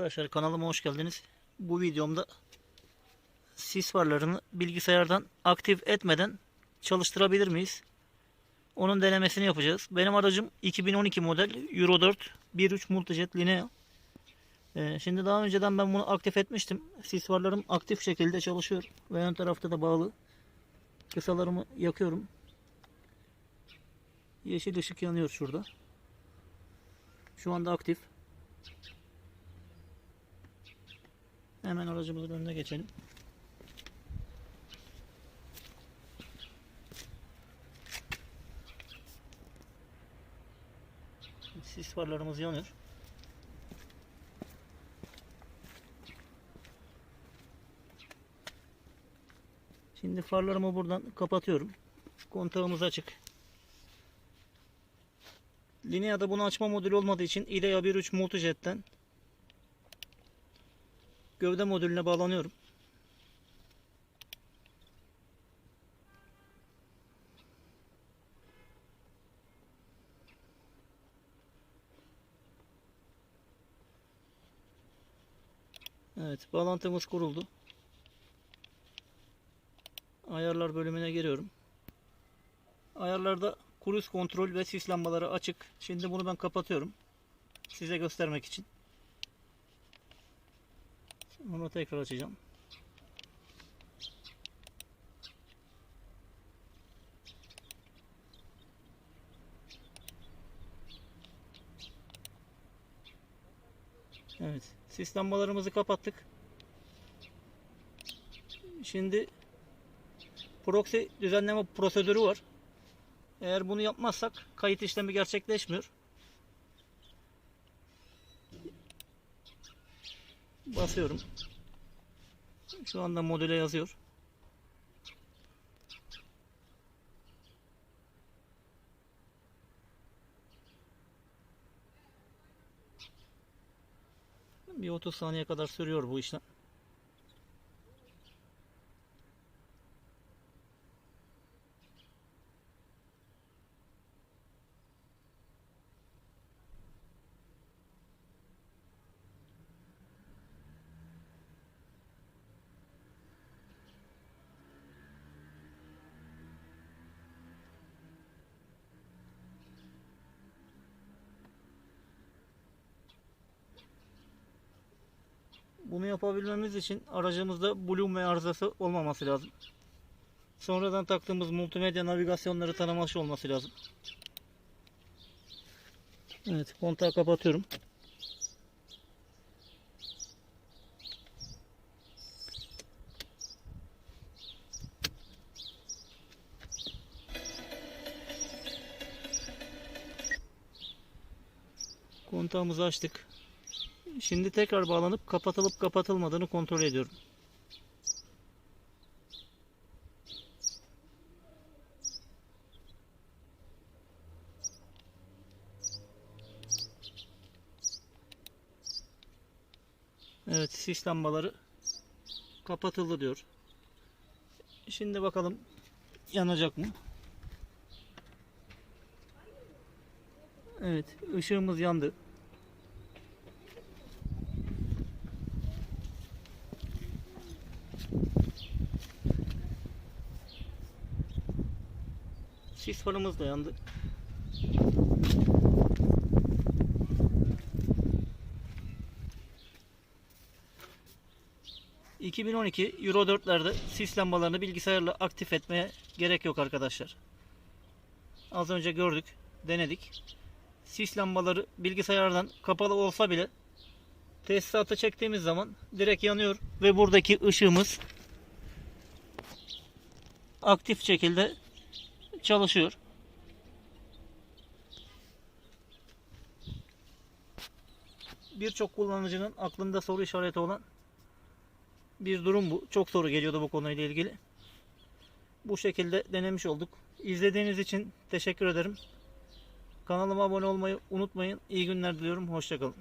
Arkadaşlar kanalıma hoş geldiniz. Bu videomda sis farlarını bilgisayardan aktif etmeden çalıştırabilir miyiz? Onun denemesini yapacağız. Benim aracım 2012 model Euro 4 1.3 Multijet Linea. Ee, şimdi daha önceden ben bunu aktif etmiştim. Sis farlarım aktif şekilde çalışıyor. Ve ön tarafta da bağlı. Kısalarımı yakıyorum. Yeşil ışık yanıyor şurada. Şu anda aktif. Hemen aracımızın önüne geçelim. Sis farlarımız yanıyor. Şimdi farlarımı buradan kapatıyorum. Kontağımız açık. Linea'da bunu açma modülü olmadığı için IDEA 1.3 Multijet'ten gövde modülüne bağlanıyorum. Evet, bağlantımız kuruldu. Ayarlar bölümüne giriyorum. Ayarlarda kruz kontrol ve sis lambaları açık. Şimdi bunu ben kapatıyorum. Size göstermek için. Bunu tekrar açacağım. Evet. Sis lambalarımızı kapattık. Şimdi proxy düzenleme prosedürü var. Eğer bunu yapmazsak kayıt işlemi gerçekleşmiyor. Basıyorum. Şu anda modüle yazıyor. Bir 30 saniye kadar sürüyor bu işlem. Bunu yapabilmemiz için aracımızda ve arızası olmaması lazım. Sonradan taktığımız multimedya navigasyonları tanıması olması lazım. Evet, kontağı kapatıyorum. Kontağımızı açtık. Şimdi tekrar bağlanıp kapatılıp kapatılmadığını kontrol ediyorum. Evet sis lambaları kapatıldı diyor. Şimdi bakalım yanacak mı? Evet ışığımız yandı. Sis farımız da yandı. ...2012 Euro 4'lerde sis lambalarını bilgisayarla aktif etmeye gerek yok arkadaşlar. Az önce gördük, denedik. Sis lambaları bilgisayardan kapalı olsa bile... ...tesisatı çektiğimiz zaman direkt yanıyor ve buradaki ışığımız... ...aktif şekilde çalışıyor. Birçok kullanıcının aklında soru işareti olan bir durum bu. Çok soru geliyordu bu konuyla ilgili. Bu şekilde denemiş olduk. İzlediğiniz için teşekkür ederim. Kanalıma abone olmayı unutmayın. İyi günler diliyorum. Hoşçakalın.